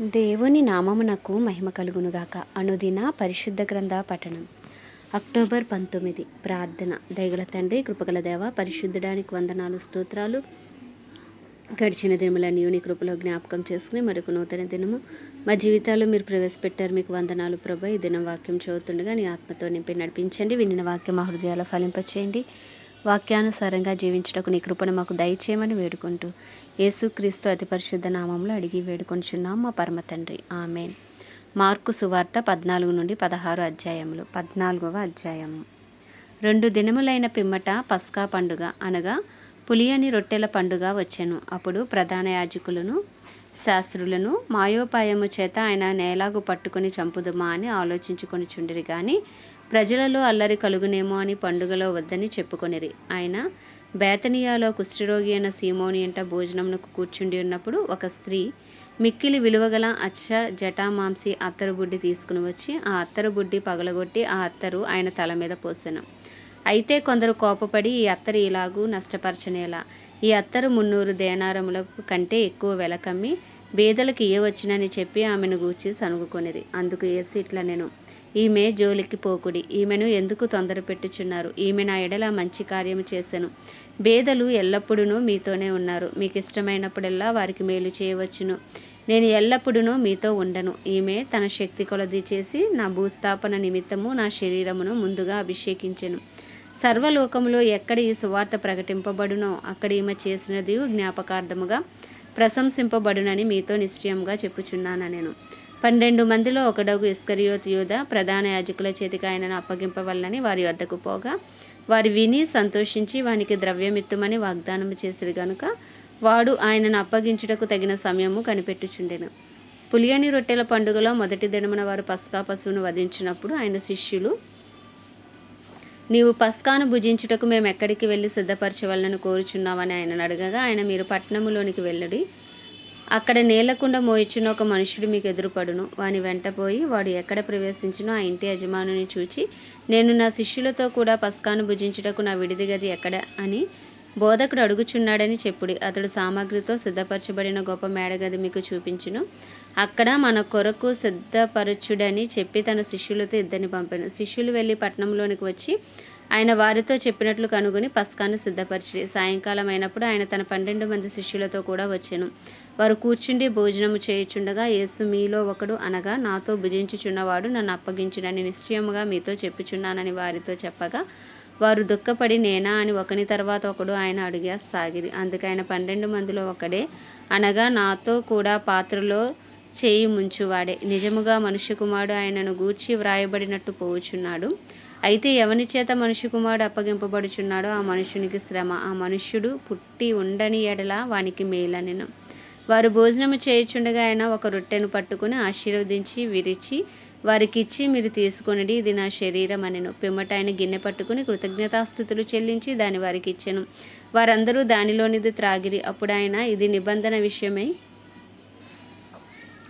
దేవుని నామమునకు మహిమ కలుగునుగాక. అనుదిన పరిశుద్ధ గ్రంథ పఠనం. అక్టోబర్ పంతొమ్మిది. ప్రార్థన. దయగల తండ్రి కృపగల దేవ పరిశుద్ధడానికి వందనాలు స్తోత్రాలు. గడిచిన దినములన్నీ నీ కృపలో జ్ఞాపకం చేసుకుని మరొక నూతన దినము. మా జీవితాల్లో మీరు ప్రవేశపెట్టారు మీకు వందనాలు ప్రభ. ఈ దినం వాక్యం చదువుతుండగా నీ ఆత్మతో నింపి నడిపించండి. వినిన వాక్యం మా హృదయాల ఫలింపచేయండి. వాక్యానుసారంగా జీవించటకు నీ కృపను మాకు దయచేయమని వేడుకుంటూ యేసుక్రీస్తు అతి పరిశుద్ధ నామంలో అడిగి వేడుకొంచున్నాం మా పరమ తండ్రి. ఆమెన్. మార్కు సువార్త పద్నాలుగు నుండి పదహారు అధ్యాయములు. పద్నాలుగవ అధ్యాయము. రెండు దినములైన పిమ్మట పస్కా పండుగ అనగా పులియని రొట్టెల పండుగ వచ్చెను. అప్పుడు ప్రధాన యాజకులను శాస్త్రులను మాయోపాయము చేత ఆయన నేలాగు పట్టుకొని చంపుదుమా అని ఆలోచించుకొని చుండిరి కానీ ప్రజలలో అల్లరి కలుగునేమో అని పండుగలో వద్దని చెప్పుకొనిరి. ఆయన బేతనియాలో కుష్ఠరోగి అయిన సీమోని అంట భోజనమునకు కూర్చుండి ఉన్నప్పుడు ఒక స్త్రీ మిక్కిలి విలువగల అచ్చ జటామాంసి అత్తరు బుడ్డి తీసుకుని వచ్చి ఆ అత్తరు బుడ్డి పగలగొట్టి ఆ అత్తరు ఆయన తల మీద పోసెను. అయితే కొందరు కోపపడి ఈ అత్తరు ఇలాగూ నష్టపరచనేలా. ఈ అత్తరు మున్నూరు దేనారములకు కంటే ఎక్కువ వెలకమ్మి బీదలకు ఏ వచ్చినని చెప్పి ఆమెను గూర్చి సనుగుకొనిది అందుకు ఏసి ఇట్లా నేను ఈమె జోలికి పోకుడి. ఈమెను ఎందుకు తొందర పెట్టుచున్నారు ఈమె నా ఎడల మంచి కార్యము చేశాను బేదలు ఎల్లప్పుడూ మీతోనే ఉన్నారు. మీకు ఇష్టమైనప్పుడల్లా వారికి మేలు చేయవచ్చును. నేను ఎల్లప్పుడూ మీతో ఉండను. ఈమె తన శక్తి కొలది చేసి నా భూస్థాపన నిమిత్తము నా శరీరమును ముందుగా అభిషేకించెను. సర్వలోకములో ఎక్కడ ఈ సువార్త ప్రకటింపబడునో అక్కడ ఈమె చేసినది జ్ఞాపకార్థముగా ప్రశంసింపబడునని మీతో నిశ్చయంగా చెప్పుచున్నాను నేను. పన్నెండు మందిలో ఒకడగు ఇస్కరియోత్ యూధ ప్రధాన యాజకుల చేతికి ఆయనను అప్పగింపవల్లని వారి వద్దకు పోగా వారు విని సంతోషించి వానికి ద్రవ్యమిత్తుమని వాగ్దానం చేసిరు గనుక వాడు ఆయనను అప్పగించుటకు తగిన సమయము కనిపెట్టుచుండెను. పులియని రొట్టెల పండుగలో మొదటి దినమున వారు పస్కా పశువును వధించినప్పుడు ఆయన శిష్యులు నీవు పస్కాను భుజించుటకు మేము ఎక్కడికి వెళ్ళి సిద్ధపరచవలనని కోరుచున్నామని ఆయన అడగగా ఆయన మీరు పట్టణములోనికి వెళ్ళడి. అక్కడ నేలకుండా మోయిచున్న ఒక మనుషుడు మీకు ఎదురుపడును. వాని వెంట పోయి వాడు ఎక్కడ ప్రవేశించినో ఆ ఇంటి యజమానుని చూచి నేను నా శిష్యులతో కూడా పస్కాను భుజించుటకు నా విడిది గది ఎక్కడ అని బోధకుడు అడుగుచున్నాడని చెప్పుడి. అతడు సామాగ్రితో సిద్ధపరచబడిన గొప్ప మేడగది మీకు చూపించును. అక్కడ మన కొరకు సిద్ధపరచుడని చెప్పి తన శిష్యులతో ఇద్దరిని పంపాను. శిష్యులు వెళ్ళి పట్టణంలోనికి వచ్చి ఆయన వారితో చెప్పినట్లు కనుగొని పస్కాను సిద్ధపరిచి సాయంకాలం అయినప్పుడు ఆయన తన పన్నెండు మంది శిష్యులతో కూడా వచ్చాను. వారు కూర్చుండి భోజనము చేయుచుండగా యేసు మీలో ఒకడు అనగా నాతో భుజించుచున్నవాడు నన్ను అప్పగించునని నిశ్చయముగా మీతో చెప్పుచున్నానని వారితో చెప్పగా వారు దుఃఖపడి నేనా అని ఒకని తర్వాత ఒకడు ఆయన అడిగా సాగిరి అందుకు ఆయన పన్నెండు మందిలో ఒకడే అనగా నాతో కూడా పాత్రలో చేయి ముంచువాడే. నిజముగా మనుష్య కుమారుడు ఆయనను గూర్చి వ్రాయబడినట్టు పోవుచున్నాడు. అయితే ఎవని చేత మనుష్య కుమారుడు అప్పగింపబడుచున్నాడో ఆ మనుషునికి శ్రమ. ఆ మనుష్యుడు పుట్టి ఉండని ఎడల వానికి మేలనెను. వారు భోజనము చేయుచుండగా ఆయన ఒక రొట్టెను పట్టుకుని ఆశీర్వదించి విరిచి వారికిచ్చి మీరు తీసుకొనిడి ఇది నా శరీరం అని పిమ్మట ఆయన గిన్నె పట్టుకుని కృతజ్ఞతాస్థుతులు చెల్లించి దాని వారికి ఇచ్చెను. వారందరూ దానిలోనిది త్రాగిరి. అప్పుడు ఆయన ఇది నిబంధన విషయమై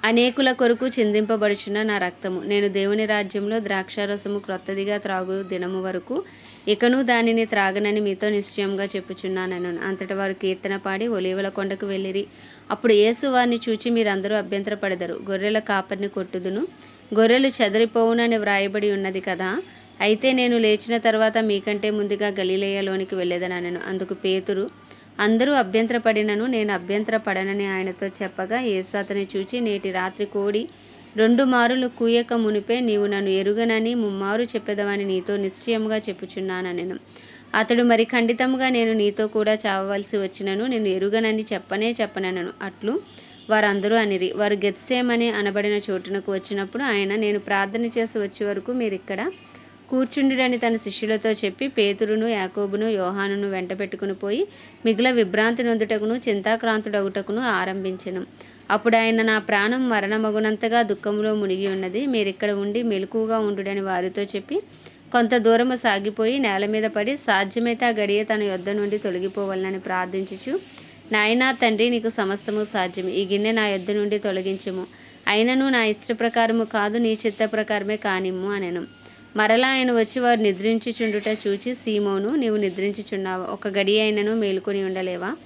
అనేకుల కొరకు చిందింపబడుచున్న నా రక్తము. నేను దేవుని రాజ్యంలో ద్రాక్షారసము క్రొత్తదిగా త్రాగు దినము వరకు ఇకను దానిని త్రాగనని మీతో నిశ్చయంగా చెప్పుచున్నానను. అంతటి వారు కీర్తన పాడి ఒలీవల కొండకు వెళ్ళిరి. అప్పుడు యేసు వారిని చూచి మీరందరూ అభ్యంతరపడదరు. గొర్రెల కాపరిని కొట్టుదును. గొర్రెలు చెదరిపోవునని వ్రాయబడి ఉన్నది కదా. అయితే నేను లేచిన తర్వాత మీకంటే ముందుగా గలీలేయలోనికి వెళ్ళేదనను అందుకు పేతురు అందరూ అభ్యంతరపడినను నేను అభ్యంతరపడనని ఆయనతో చెప్పగా యేసు అతని చూచి నేటి రాత్రి కోడి రెండు మారులు కూయక మునిపే నీవు నన్ను ఎరుగనని ముమ్మారు చెప్పేదవని నీతో నిశ్చయముగా చెప్పుచున్నానెను అతడు మరి ఖండితముగా నేను నీతో కూడా చావవలసి వచ్చినను నేను ఎరుగనని చెప్పనే చెప్పనను. అట్లు వారందరూ అనిరి. వారు గెత్సేమని అనబడిన చోటునకు వచ్చినప్పుడు ఆయన నేను ప్రార్థన చేసి వచ్చే వరకు మీరు ఇక్కడ కూర్చుండుడని తన శిష్యులతో చెప్పి పేతురును యాకోబును యోహానును వెంట పెట్టుకుని పోయి మిగిల విభ్రాంతి నొందుటకును చింతాక్రాంతుడగుటకును ఆరంభించెను. అప్పుడు ఆయన నా ప్రాణం మరణమగునంతగా దుఃఖంలో మునిగి ఉన్నది. మీరిక్కడ ఉండి మెలకుగా ఉండుడని వారితో చెప్పి కొంత దూరము సాగిపోయి నేల మీద పడి సాధ్యమైతే ఆ గడియ తన యొద్ద నుండి తొలగిపోవాలని ప్రార్థించుచు నాయనా తండ్రి నీకు సమస్తము సాధ్యం ఈ గిన్నె నా యొద్ద నుండి తొలగించము. అయినను నా ఇష్ట ప్రకారము కాదు నీ చిత్త ప్రకారమే కానిమ్ము అనెను. మరలా ఆయన వచ్చి వారు నిద్రించుచుండుట చూచి సీమోను నీవు నిద్రించుచున్నావు. ఒక గడి అయినను మేలుకొని ఉండలేవా?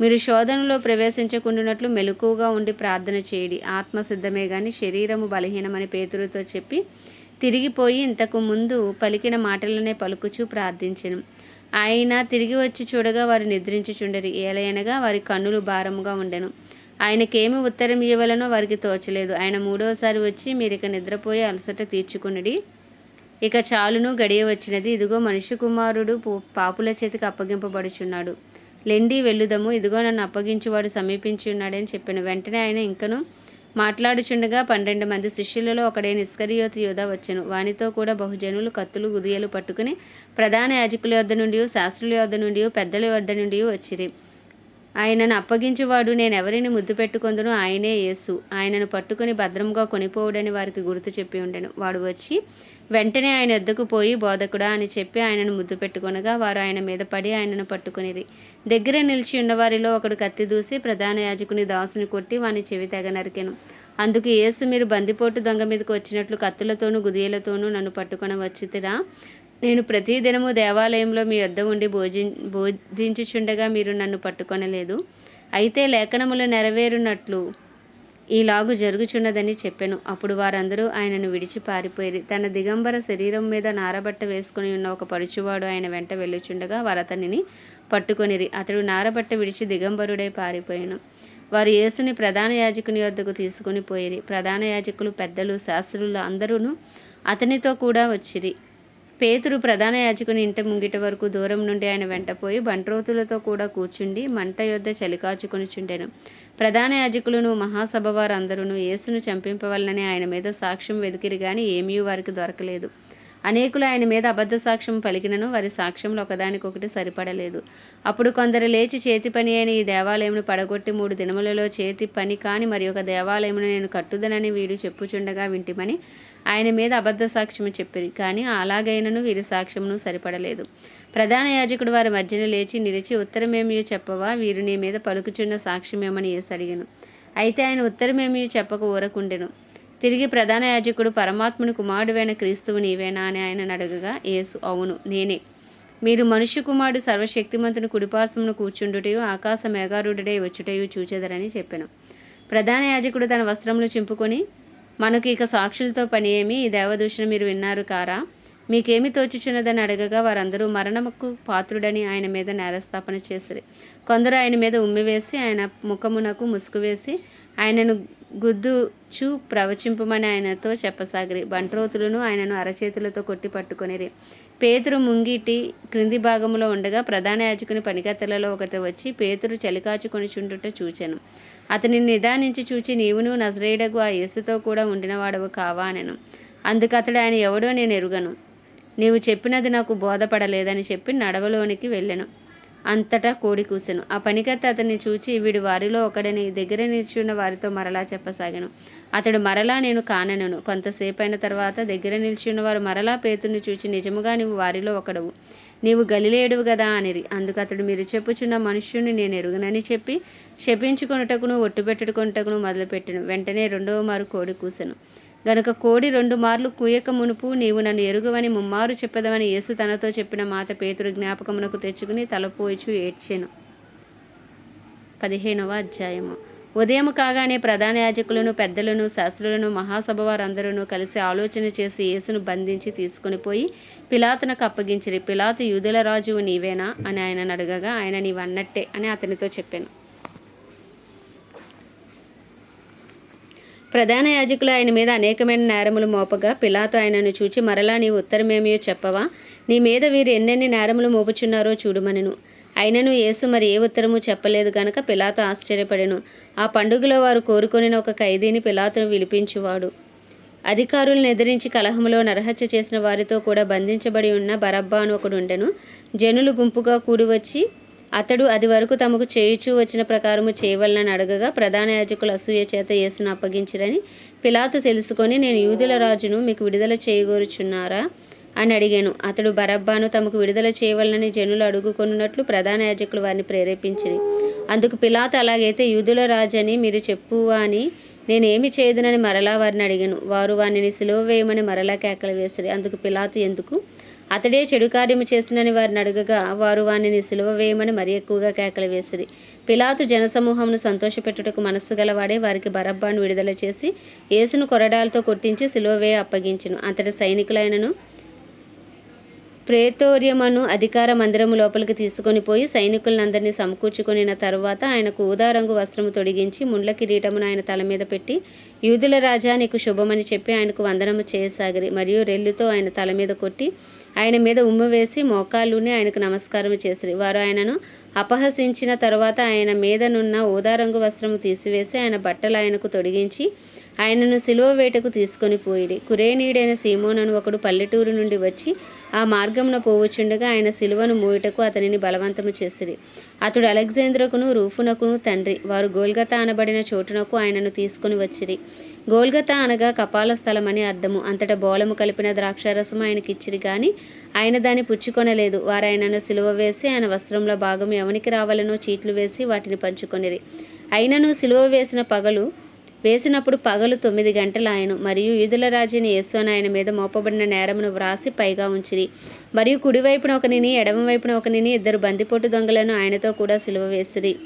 మీరు శోధనలో ప్రవేశించకుండానట్లు మెలకువగా ఉండి ప్రార్థన చేయడి. ఆత్మ సిద్ధమే గాని శరీరము బలహీనమని పేతురుతో చెప్పి తిరిగిపోయి ఇంతకు ముందు పలికిన మాటలనే పలుకుచూ ప్రార్థించెను. ఆయన తిరిగి వచ్చి చూడగా వారు నిద్రించుచుండరి. ఏలయనగా వారి కన్నులు భారముగా ఉండెను. ఆయనకేమి ఉత్తరం ఇవ్వలనో వారికి తోచలేదు. ఆయన మూడవసారి వచ్చి మీరు ఇక నిద్రపోయి అలసట తీర్చుకునడి. ఇక చాలును గడియ వచ్చినది. ఇదిగో మనిషి కుమారుడు పాపుల చేతికి అప్పగింపబడుచున్నాడు. లెండి వెళ్ళుదము. ఇదిగో నన్ను అప్పగించువాడు సమీపించి ఉన్నాడని చెప్పాను వెంటనే ఆయన ఇంకను మాట్లాడుచుండగా పన్నెండు మంది శిష్యులలో ఒకడైన ఇస్కరియోతు యోధ వచ్చెను. వానితో కూడా బహుజనులు కత్తులు గుదియలు పట్టుకుని ప్రధాన యాజకుల వద్ద నుండి శాస్త్రుల వద్ద నుండి పెద్దల వద్ద నుండి వచ్చిరి. ఆయనను అప్పగించేవాడు నేను ఎవరిని ముద్దు పెట్టుకుందును ఆయనే యేసు. ఆయనను పట్టుకుని భద్రంగా కొనిపోవుడని వారికి గుర్తు చెప్పి ఉండెను. వాడు వచ్చి వెంటనే ఆయన ఎద్దుకు పోయి బోధకుడా అని చెప్పి ఆయనను ముద్దు పెట్టుకొనగా వారు ఆయన మీద పడి ఆయనను పట్టుకునిరి. దగ్గర నిలిచి ఉన్నవారిలో ఒకడు కత్తి దూసి ప్రధాన యాజకుని దాసుని కొట్టి వాని చెవి తెగ నరికెను. అందుకు యేసు మీరు బందిపోటు దొంగ మీదకి వచ్చినట్లు కత్తులతోనూ గుదియలతోనూ నన్ను పట్టుకొని వచ్చితిరా. నేను ప్రతి దినము దేవాలయంలో మీ వద్ద ఉండి భోజి బోధించుచుండగా మీరు నన్ను పట్టుకొనలేదు. అయితే లేఖనములు నెరవేరునట్లు ఈలాగు జరుగుచున్నదని చెప్పెను. అప్పుడు వారందరూ ఆయనను విడిచి పారిపోయేది. తన దిగంబర శరీరం మీద నారబట్ట వేసుకుని ఉన్న ఒక పరుచువాడు ఆయన వెంట వెళ్ళుచుండగా వారు అతనిని పట్టుకొనిరి. అతడు నారబట్ట విడిచి దిగంబరుడై పారిపోయాను. వారు యేసుని ప్రధాన యాజకుని వద్దకు తీసుకుని పోయిరి. ప్రధాన యాజకులు పెద్దలు శాస్త్రులు అందరూ అతనితో కూడా వచ్చిరి. పేతురు ప్రధాన యాజకుని ఇంటి ముంగిట వరకు దూరం నుండి ఆయన వెంటపోయి బంట్రోతులతో కూడా కూర్చుండి మంట యొద్ద చలికాచుకొని చుండెను. ప్రధాన యాజకులను మహాసభ వారందరూ యేసును చంపింపవలనని ఆయన మీద సాక్ష్యం వెదికిరి గాని ఏమీ వారికి దొరకలేదు. అనేకులు ఆయన మీద అబద్ధ సాక్ష్యం పలికినను వారి సాక్ష్యంలో ఒకదానికొకటి సరిపడలేదు. అప్పుడు కొందరు లేచి చేతి పని అయిన ఈ దేవాలయమును పడగొట్టి మూడు దినములలో చేతి పని కాని మరి ఒక దేవాలయమును నేను కట్టుదనని వీరు చెప్పుచుండగా వింటిమని ఆయన మీద అబద్ధ సాక్ష్యము చెప్పిరి. కానీ అలాగైనను వీరి సాక్ష్యమును సరిపడలేదు. ప్రధాన యాజకుడు వారి మధ్యన లేచి నిలిచి ఉత్తరమేమియో చెప్పవా? వీరు నీ మీద పలుకుచున్న సాక్ష్యమేమని ఏసడిగను అయితే ఆయన ఉత్తరమేమియో చెప్పక ఊరకుండెను. తిరిగి ప్రధాన యాజకుడు పరమాత్ముని కుమారుడువైన క్రీస్తువు నీవేనా అని ఆయన అడగగా యేసు అవును నేనే. మీరు మనుష్య కుమారుడు సర్వశక్తిమంతుని కుడిపార్శ్వమును కూర్చుండుటయు ఆకాశ మేఘారుడై వచ్చుటయు చూచెదరని చెప్పాను. ప్రధాన యాజకుడు తన వస్త్రములు చింపుకొని మనకు ఇక సాక్షులతో పని ఏమి ఈ దేవదూషణ మీరు విన్నారు కారా? మీకేమి తోచుచున్నదని అడగగా వారందరూ మరణముకు పాత్రుడని ఆయన మీద నేరస్థాపన చేసిరి. కొందరు ఆయన మీద ఉమ్మివేసి ఆయన ముఖమునకు ముసుగు వేసి ఆయనను గుద్దుచు ప్రవచింపమని ఆయనతో చెప్పసాగిరి. బంట్రోతులను ఆయనను అరచేతులతో కొట్టి పట్టుకొనిరి. పేతురు ముంగిటి క్రింది భాగంలో ఉండగా ప్రధాన యాజకుని పనికత్తెలలో ఒకటి వచ్చి పేతురు చలికాచుకొని చుండుట చూచాను. అతని నిదానించి చూచి నీవును నజరేయుడకు ఆ యేసుతో కూడా ఉండినవాడవు కావా అనెను. అందుకు అతడు ఆయన ఎవడో నేను ఎరుగను. నీవు చెప్పినది నాకు బోధపడలేదని చెప్పి నడవలోనికి వెళ్ళెను. అంతటా కోడి కూసెను ఆ పనికత్త అతన్ని చూచి వీడు వారిలో ఒకడని దగ్గర నిల్చున్న వారితో మరలా చెప్పసాగాను. అతడు మరలా నేను కానెను కొంతసేపు అయిన తర్వాత దగ్గర నిల్చున్న వారు మరలా పేతుని చూచి నిజముగా నువ్వు వారిలో ఒకడవు. నీవు గలిలేడువు కదా అనిరి. అందుకు అతడు మీరు చెప్పుచున్న మనుష్యుని నేను ఎరుగనని చెప్పి శపించుకొనుటకును ఒట్టుపెట్టుకొనుటకును మొదలుపెట్టును. వెంటనే రెండవ మారు కోడి కూసెను. గనుక కోడి రెండు మార్లు కూయక మునుపు నీవు నన్ను ఎరుగవని ముమ్మారు చెప్పదవని యేసు తనతో చెప్పిన మాట పేతురు జ్ఞాపకమునకు తెచ్చుకుని తలపోయిచు ఏడ్చెను. పదిహేనవ అధ్యాయము. ఉదయం కాగానే ప్రధాన యాజకులను పెద్దలను శాస్త్రులను మహాసభ వారందరూ కలిసి ఆలోచన చేసి యేసును బంధించి తీసుకుని పోయి పిలాతునకు అప్పగించిరి. పిలాతు యూదుల రాజువు నీవేనా? అని ఆయన అడగగా ఆయన నీవన్నట్టే అని అతనితో చెప్పాను. ప్రధాన యాజకులు ఆయన మీద అనేకమైన నేరములు మోపగా పిలాతో ఆయనను చూచి మరలా నీ ఉత్తరమేమియో చెప్పవా? నీ మీద వీరు ఎన్నెన్ని నేరములు మోపుచున్నారో చూడుమనెను. అయినను యేసు మరి ఏ ఉత్తరము చెప్పలేదు గనక పిలాతో ఆశ్చర్యపడెను. ఆ పండుగలో వారు కోరుకొనిన ఒక ఖైదీని పిలాతును విలిపించువాడు. అధికారులను ఎదిరించి కలహములో నరహత్య చేసిన వారితో కూడా బంధించబడి ఉన్న బరబ్బా అని ఒకడు ఉండెను జనులు గుంపుగా కూడివచ్చి అతడు అది వరకు తమకు చేయుచూ వచ్చిన ప్రకారము చేయవలనని అడగగా ప్రధాన యాజకులు అసూయ చేత యేసును అప్పగించిరని పిలాతు తెలుసుకొని నేను యూదుల రాజును మీకు విడుదల చేయగోరుచున్నారా? అని అడిగాను. అతడు బరబ్బాను తమకు విడుదల చేయవలనని జనులు అడుగుకొనున్నట్లు ప్రధాన యాజకులు వారిని ప్రేరేపించిరి. అందుకు పిలాతు అలాగైతే యూదుల రాజని మీరు చెప్పువా అని నేనేమి చేయదునని మరలా వారిని అడిగాను. వారు వారిని సిలువ వేయమని మరలా కేకలు వేసిరి. అందుకు పిలాతు ఎందుకు? అతడే చెడు కార్యము చేసినని వారిని అడుగగా వారు వానిని సిలువ వేయమని మరి ఎక్కువగా కేకలు వేసిరి. పిలాతు జనసమూహమును సంతోషపెట్టుటకు మనస్సు గలవాడే వారికి బరబ్బాను విడుదల చేసి యేసును కొరడాలతో కొట్టించి సిలువవే అప్పగించెను. అతడి సైనికులైనను ప్రేతోర్యమను అధికార మందిరము లోపలికి తీసుకొని పోయి సైనికులందరినీ సమకూర్చుకొనిన తరువాత ఆయనకు ఊదారంగు వస్త్రము తొడిగించి ముండ్ల కిరీటమును ఆయన తల మీద పెట్టి యూదుల రాజా నీకు శుభమని చెప్పి ఆయనకు వందనము చేయసాగిరి. మరియు రెల్లుతో ఆయన తల మీద కొట్టి ఆయన మీద ఉమ్ము వేసి మోకాళ్ళుని ఆయనకు నమస్కారం చేసిరి. వారు ఆయనను అపహసించిన తర్వాత ఆయన మీదనున్న ఊదారంగు వస్త్రము తీసివేసి ఆయన బట్టలు ఆయనకు తొడిగించి ఆయనను సిలువ వేటకు తీసుకొని పోయిరి. కురేనీడైన సీమోనను ఒకడు పల్లెటూరు నుండి వచ్చి ఆ మార్గమున పోవచ్చుండగా ఆయన సిలువను మోయుటకు అతనిని బలవంతము చేసిరి. అతడు అలెగ్జాంద్రకును రూఫునకును తండ్రి. వారు గోల్గతా అనబడిన చోటునకు ఆయనను తీసుకుని వచ్చిరి. గోల్గతా అనగా కపాల స్థలం అని అర్థము. అంతటా బోలము కలిపిన ద్రాక్షారసం ఆయనకిచ్చిరి గాని ఆయన దాన్ని పుచ్చుకొనలేదు. వారు ఆయనను సిలువ వేసి ఆయన వస్త్రంలో భాగం ఎవనికి రావాలనో చీట్లు వేసి వాటిని పంచుకొనిరి. అయినను సిలువ వేసిన పగలు వేసినప్పుడు పగలు తొమ్మిది గంటల ఆయన మరియు యూదుల రాజుని ఆయన మీద మోపబడిన నేరమును వ్రాసి పైగా ఉంచిరి. మరియు కుడివైపున ఒకనిని ఎడమవైపున ఒకనిని ఇద్దరు బందిపోటు దొంగలను ఆయనతో కూడా సిలువ వేసిరి.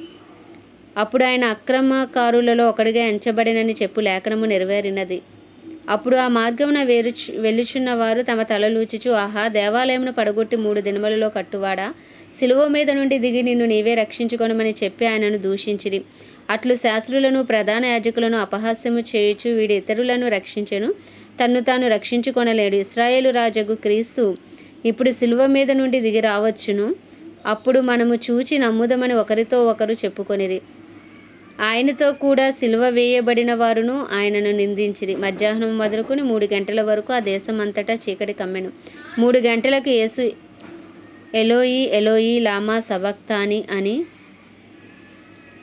అప్పుడు ఆయన అక్రమకారులలో ఒకడిగా ఎంచబడినని చెప్పు లేఖనము నెరవేరినది. అప్పుడు ఆ మార్గమున వేరుచు వెళ్ళుచున్న వారు తమ తలలూచుచు ఆహా దేవాలయమును పడగొట్టి మూడు దినములలో కట్టువాడా? సిలువ మీద నుండి దిగి నిన్ను నీవే రక్షించుకొనమని చెప్పి ఆయనను దూషించిరి. అట్లు శాస్త్రులను ప్రధాన యాజకులను అపహాస్యము చేయుచు వీడి ఇతరులను రక్షించెను. తన్ను తాను రక్షించుకొనలేడు. ఇస్రాయేలు రాజగు క్రీస్తు ఇప్పుడు సిలువ మీద నుండి దిగి రావచ్చును. అప్పుడు మనము చూచి నమ్ముదమని ఒకరితో ఒకరు చెప్పుకొనిరి. ఆయనతో కూడా సిలువ వేయబడిన వారును ఆయనను నిందించిరి. మధ్యాహ్నం మొదలుకొని మూడు గంటల వరకు ఆ దేశం అంతటా చీకటి కమ్మెను. మూడు గంటలకు యేసు ఎలోయి ఎలోయి లామా సబక్తాని అని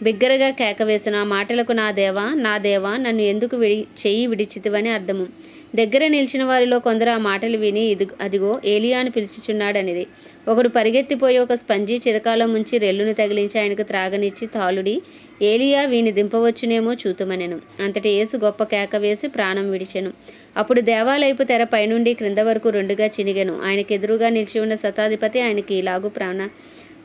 బిగ్గరగా కేకవేసిన ఆ మాటలకు నా దేవా నా దేవా నన్ను ఎందుకు విడి చెయ్యి విడిచితివని అర్థము. దగ్గర నిలిచిన వారిలో కొందరు ఆ మాటలు విని ఇది అదిగో ఏలియాను పిలుచుచున్నాడనిది. ఒకడు పరిగెత్తిపోయి ఒక స్పంజీ చిరకాలం ముంచి రెల్లును తగిలించి ఆయనకు త్రాగనిచ్చి తాళుడి ఏలియా వీని దింపవచ్చునేమో చూతుమనెను. అంతటి యేసు గొప్ప కేక వేసి ప్రాణం విడిచెను. అప్పుడు దేవాలయపు తెర పైనుండి క్రింద వరకు రెండుగా చినిగెను. ఆయనకెదురుగా నిలిచి ఉన్న శతాధిపతి ఆయనకి ఇలాగు ప్రాణ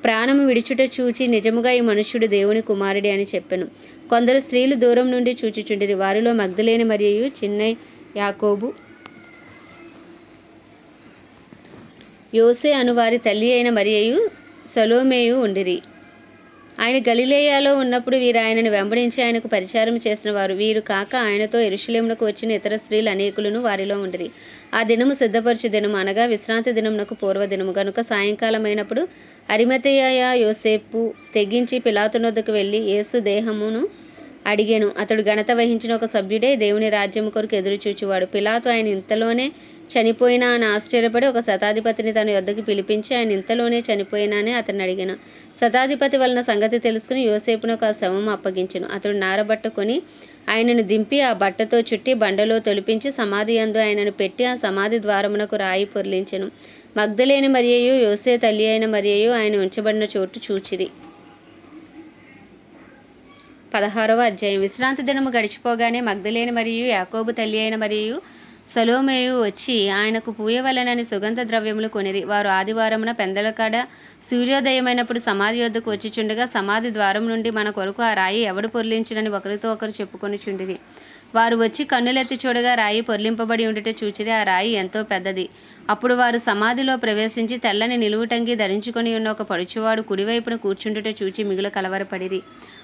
ప్రాణము విడిచుట చూచి నిజముగా ఈ మనుష్యుడు దేవుని కుమారుడి అని చెప్పెను. కొందరు స్త్రీలు దూరం నుండి చూచిచుండిరి. వారిలో మగ్ధులేని మరియు చిన్న యాకోబు. యోసే అను వారి తల్లి అయిన మరియయు సలోమేయు ఉండిరి. ఆయన గలిలేయాలో ఉన్నప్పుడు వీరు ఆయనను వెంబడించి ఆయనకు పరిచారం చేసిన వారు. వీరు కాక ఆయనతో ఎరుషులేమునకు వచ్చిన ఇతర స్త్రీలు అనేకులను వారిలో ఉండిరి. ఆ దినము సిద్ధపరచు దినము అనగా విశ్రాంతి దినమునకు పూర్వదినము గనుక సాయంకాలమైనప్పుడు అరిమతయ్య యోసేపు తెగించి పిలాతునొద్దకు వెళ్ళి యేసు దేహమును అడిగాను. అతడు ఘనత వహించిన ఒక సభ్యుడే దేవుని రాజ్యం కొరకు ఎదురుచూచువాడు. పిలాతు ఆయన ఇంతలోనే చనిపోయినా అని ఆశ్చర్యపడి ఒక శతాధిపతిని తన యొద్దకు పిలిపించి ఆయన ఇంతలోనే చనిపోయినా అని అతన్ని అడిగాను. శతాధిపతి వలన సంగతి తెలుసుకుని యోసేపును ఒక శవం అప్పగించను. అతడు నారబట్టుకొని ఆయనను దింపి ఆ బట్టతో చుట్టి బండలో తొలిపించి సమాధి అందు ఆయనను పెట్టి ఆ సమాధి ద్వారమునకు రాయి పొర్లించెను. మగ్ధలేని మరియయు యోసే తల్లి అయిన మరియయు ఆయన ఉంచబడిన చోటు చూచిరి. పదహారవ అధ్యాయం. విశ్రాంతి దినము గడిచిపోగానే మగ్ధులేని మరియు యాకోబు తల్లి అయిన మరియు సలోమేయు వచ్చి ఆయనకు పూయవలనని సుగంధ ద్రవ్యములు కొనిరి. వారు ఆదివారమున పెందలకాడ సూర్యోదయమైనప్పుడు సమాధి వద్దకు వచ్చిచుండగా సమాధి ద్వారం నుండి మన కొరకు ఆ రాయి ఎవడు పొర్లించునని ఒకరితో ఒకరు చెప్పుకొని చుండిరి వారు వచ్చి కన్నులెత్తి చూడగా రాయి పొర్లింపబడి ఉండుట చూచిది ఆ రాయి ఎంతో పెద్దది. అప్పుడు వారు సమాధిలో ప్రవేశించి తెల్లని నిలువుటంగి ధరించుకొని ఉన్న ఒక పడుచువాడు కుడివైపున కూర్చుండుట చూచి మిగులు కలవరపడిది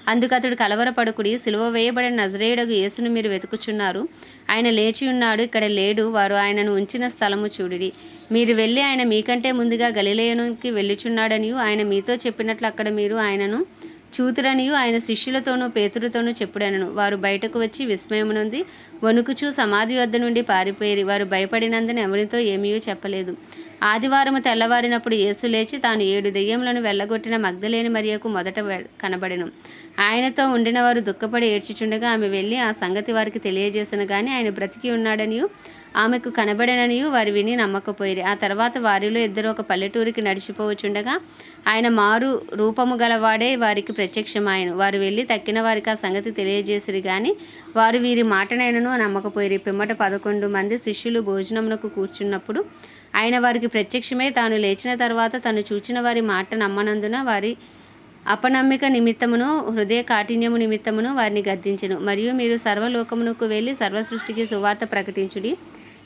అందుకతడు కలవరపడుకుడి సిలువ వేయబడిన నజరేయుడకు యేసును మీరు వెతుకుచున్నారు. ఆయన లేచి ఉన్నాడు ఇక్కడ లేడు. వారు ఆయనను ఉంచిన స్థలము చూడిడి మీరు వెళ్ళి ఆయన మీకంటే ముందుగా గలిలేయునికి వెళ్ళుచున్నాడనియు ఆయన మీతో చెప్పినట్లు అక్కడ మీరు ఆయనను చూతురనియు ఆయన శిష్యులతోనూ పేతురుతోనూ చెప్పుడనను. వారు బయటకు వచ్చి విస్మయమునుంది వణుకుచూ సమాధి వద్ద నుండి పారిపోయి వారు భయపడినందున ఎవరితో ఏమీ చెప్పలేదు. ఆదివారము తెల్లవారినప్పుడు యేసు లేచి తాను ఏడు దెయ్యములను వెళ్ళగొట్టిన మగ్ధలేని మరియకు మొదట కనబడెను. ఆయనతో ఉండిన వారు దుఃఖపడి ఏడ్చిచుండగా ఆమె వెళ్ళి ఆ సంగతి వారికి తెలియజేసిన గాని ఆయన బ్రతికి ఉన్నాడనియు ఆమెకు కనబడననియు వారు విని నమ్మకపోయిరి. ఆ తర్వాత వారిలో ఇద్దరు ఒక పల్లెటూరికి నడిచిపోవచ్చుండగా ఆయన మారు రూపము గలవాడే వారికి ప్రత్యక్షమాయను. వారు వెళ్ళి తక్కిన వారికి ఆ సంగతి తెలియజేసిరి కానీ వారు వీరి మాటనైనను నమ్మకపోయిరి. పిమ్మట పదకొండు మంది శిష్యులు భోజనమునకు కూర్చున్నప్పుడు ఆయన వారికి ప్రత్యక్షమై తాను లేచిన తర్వాత తను చూచిన వారి మాట నమ్మనందున వారి అపనమ్మిక నిమిత్తమును హృదయ కాఠిన్యము నిమిత్తమును వారిని గద్దించను. మరియు మీరు సర్వలోకమునకు వెళ్ళి సర్వసృష్టికి సువార్త ప్రకటించుడి.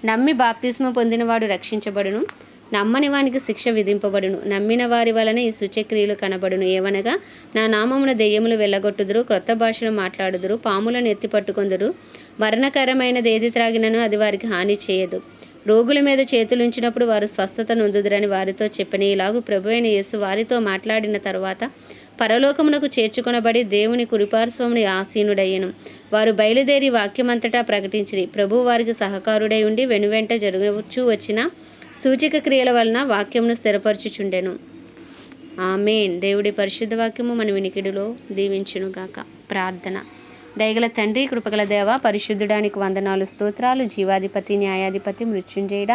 నమ్మి బాప్తిస్మ పొందినవాడు రక్షించబడును. నమ్మని వానికి శిక్ష విధింపబడును. నమ్మిన వారి వలన ఈ సుచక్రియలు కనబడును. ఏవనగా నా నామమున దెయ్యములు వెళ్ళగొట్టుదురు క్రొత్త భాషలు మాట్లాడుదురు పాములను ఎత్తి పట్టుకొందురు. మరణకరమైనది ఏది త్రాగినను అది వారికి హాని చేయదు. రోగుల మీద చేతులుంచినప్పుడు వారు స్వస్థత నొందుదురని వారితో చెప్పిన ఇలాగూ ప్రభు అయిన యేసు వారితో మాట్లాడిన తరువాత పరలోకమునకు చేర్చుకొనబడి దేవుని కురిపార్శ్వముని ఆసీనుడయ్యను. వారు బయలుదేరి వాక్యమంతటా ప్రకటించిరి. ప్రభు వారికి సహకారుడై ఉండి వెనువెంట జరగవచ్చు వచ్చిన సూచిక క్రియల వలన వాక్యమును స్థిరపరచుచుండెను. ఆమెన్. దేవుడి పరిశుద్ధ వాక్యము మన వినికిడిలో దీవించునుగాక. ప్రార్థన. దయగల తండ్రి కృపగల దేవ పరిశుద్ధుడానికి వందనాలు స్తోత్రాలు జీవాధిపతి న్యాయాధిపతి మృత్యుంజయుడ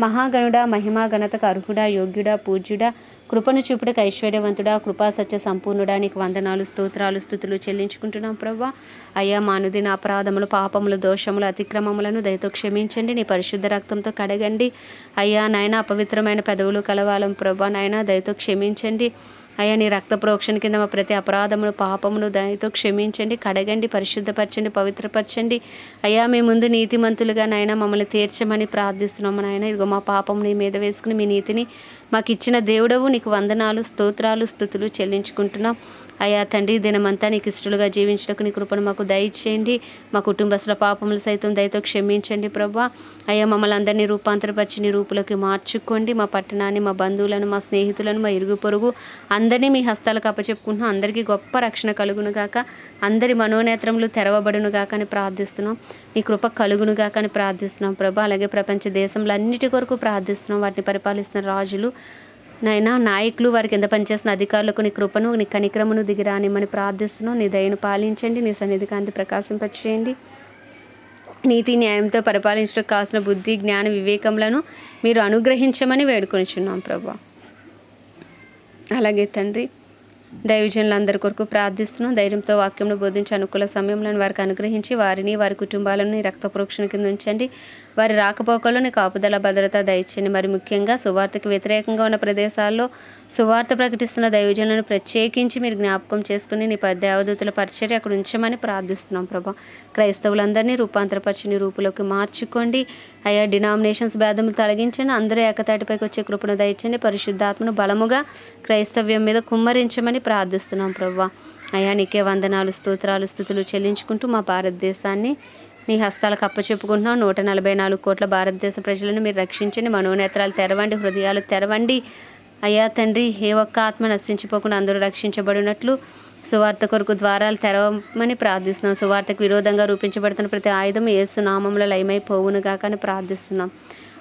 మహాగణుడ మహిమా ఘనతకు అర్హుడా యోగ్యుడా పూజ్యుడా కృపను చూపుటకు ఐశ్వర్యవంతుడా కృపా సత్య సంపూర్ణుడా. నీకు వందనాలు స్తోత్రాలు స్థుతులు చెల్లించుకుంటున్నాం ప్రవ్వా అయ్యా మానుదిన అపరాధములు పాపములు దోషములు అతిక్రమములను దయతో క్షమించండి. నీ పరిశుద్ధ రక్తంతో కడగండి. అయ్యా నాయన అపవిత్రమైన పెదవులు కలవాలం ప్రభా. నాయన దయతో క్షమించండి. అయ్యా నీ రక్త ప్రోక్షణ కింద మా ప్రతి అపరాధములు పాపములు దయతో క్షమించండి కడగండి పరిశుద్ధపరచండి పవిత్రపరచండి. అయ్యా మీ ముందు నీతిమంతులుగా నాయన మమ్మల్ని తీర్చమని ప్రార్థిస్తున్నాము నాయన. ఇదిగో మా పాపం నీ మీద వేసుకుని మీ నీతిని మాకు ఇచ్చిన దేవుడవు. నీకు వందనాలు స్తోత్రాలు స్థుతులు చెల్లించుకుంటున్నాం. అయ్యా తండ్రి దినమంతా నీకు ఇష్టలుగా జీవించడానికి నీ కృపను మాకు దయచేయండి. మా కుటుంబస్తుల పాపములు సైతం దయతో క్షమించండి ప్రభా. అయ్యా మమ్మల్ని అందరినీ రూపాంతరపరిచి నీ రూపులోకి మార్చుకోండి. మా పట్టణాన్ని మా బంధువులను మా స్నేహితులను మా ఇరుగు పొరుగు అందరినీ మీ హస్తాలకు అప్పచెప్పుకుంటున్నాం. అందరికీ గొప్ప రక్షణ కలుగును గాక అందరి మనోనేత్రములు తెరవబడును గాక అని ప్రార్థిస్తున్నాం. నీ కృప కలుగును గాక అని ప్రార్థిస్తున్నాం ప్రభా. అలాగే ప్రపంచ దేశంలో అన్నిటి కొరకు ప్రార్థిస్తున్నాం. వాటిని పరిపాలిస్తున్న రాజులు నాయన నాయకులు వారి కింద పనిచేస్తున్న అధికారులకు నీ కృపను నీ కనిక్రమను దిగిరానిమ్మని ప్రార్థిస్తున్నాను నీ దయను పాలించండి నీ సన్నిధి కాంతి ప్రకాశింపచేయండి. నీతి న్యాయంతో పరిపాలించడానికి కావాల్సిన బుద్ధి జ్ఞాన వివేకములను మీరు అనుగ్రహించమని వేడుకొనిచున్నాం ప్రభా. అలాగే తండ్రి దైవజనులందరి కొరకు ప్రార్థిస్తున్నాం. ధైర్యంతో వాక్యంను బోధించి అనుకూల సమయంలో వారికి అనుగ్రహించి వారిని వారి కుటుంబాలను రక్త ప్రోక్షణ కింద ఉంచండి. వారి రాకపోకల్లో నీ కాపుదల భద్రత దయచేయండి మరి ముఖ్యంగా సువార్తకు వ్యతిరేకంగా ఉన్న ప్రదేశాల్లో సువార్త ప్రకటిస్తున్న దైవజనులను ప్రత్యేకించి మీరు జ్ఞాపకం చేసుకుని నీ ప- పరిచర్య అక్కడ ఉంచమని ప్రార్థిస్తున్నాం ప్రభా. క్రైస్తవులందరినీ రూపాంతరపరిచిని రూపులోకి మార్చుకోండి. అయా డినామినేషన్స్ భేదములు తొలగించండి. అందరూ ఏకతాటిపైకి వచ్చే కృపను దయచండి పరిశుద్ధాత్మను బలముగా క్రైస్తవ్యం మీద కుమ్మరించమని ప్రార్థిస్తున్నాం ప్రభా. అయా నీకే వందనాలు స్తోత్రాలు స్థుతులు చెల్లించుకుంటూ మా భారతదేశాన్ని నీ హస్తాలకు అప్పచెప్పుకుంటున్నాం నూట నలభై నాలుగు కోట్ల భారతదేశ ప్రజలను మీరు రక్షించండి. మనోనేత్రాలు తెరవండి హృదయాలు తెరవండి. అయ్యా తండ్రి ఏ ఒక్క ఆత్మ నశించిపోకుండా అందరూ రక్షించబడినట్లు సువార్త కొరకు ద్వారాలు తెరవమని ప్రార్థిస్తున్నాం. సువార్తకు విరోధంగా రూపించబడుతున్న ప్రతి ఆయుధం ఏసు నామంలో లయమైపోవును గాక అని ప్రార్థిస్తున్నాం.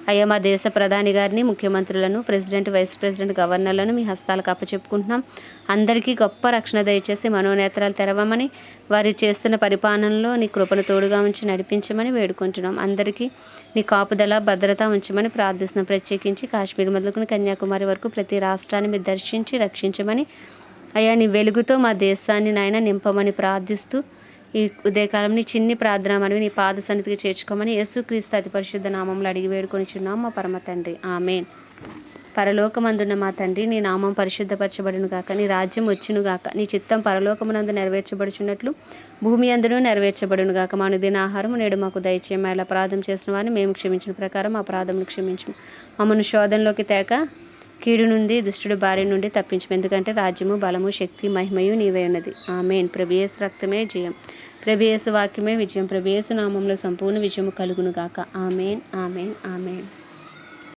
అయ్యా మా దేశ ప్రధాని గారిని ముఖ్యమంత్రులను ప్రెసిడెంట్ వైస్ ప్రెసిడెంట్ గవర్నర్లను మీ హస్తాలకు అప్పచెప్పుకుంటున్నాం. అందరికీ గొప్ప రక్షణ దయచేసి మనోనేత్రాలు తెరవమని వారు చేస్తున్న పరిపాలనలో నీ కృపను తోడుగా ఉంచి నడిపించమని వేడుకుంటున్నాం. అందరికీ నీ కాపుదల భద్రత ఉంచమని ప్రార్థిస్తున్నాం. ప్రత్యేకించి కాశ్మీర్ మొదలుకుని కన్యాకుమారి వరకు ప్రతి రాష్ట్రాన్ని మీరు దర్శించి రక్షించమని అయ్యా నీ వెలుగుతో మా దేశాన్ని నాయన నింపమని ప్రార్థిస్తూ ఈ ఉదయకాలం నీ చిన్ని ప్రార్థన మనవి నీ పాద సన్నిధికి చేర్చుకోమని యేసుక్రీస్తు అతి పరిశుద్ధ నామంలో అడిగి వేడుకొనిచున్నాం మా పరమ తండ్రి. ఆమెన్. పరలోకమందున్న మా తండ్రి నీ నామం పరిశుద్ధపరచబడును గాక నీ రాజ్యం వచ్చును గాక నీ చిత్తం పరలోకమునందు నెరవేర్చబడుచున్నట్లు భూమి అందును నెరవేర్చబడును గాక. మా అనుదిన ఆహారం నేడు మాకు దయచేయం ఇలా అపరాధం చేసిన వారిని మేము క్షమించిన ప్రకారం అపరాధమును క్షమించము. మమ్మల్ని శోధనలోకి తేక కీడు నుండి దుష్టుడు బారి నుండి తప్పించము ఎందుకంటే రాజ్యము బలము శక్తి మహిమయు నీవే ఉన్నది. ఆమెన్. ప్రభియేసు రక్తమే జయం. ప్రభియేసు వాక్యమే విజయం. ప్రభియేసు నామంలో సంపూర్ణ విజయము కలుగును గాక ఆమెన్. ఆమెన్. ఆమెన్.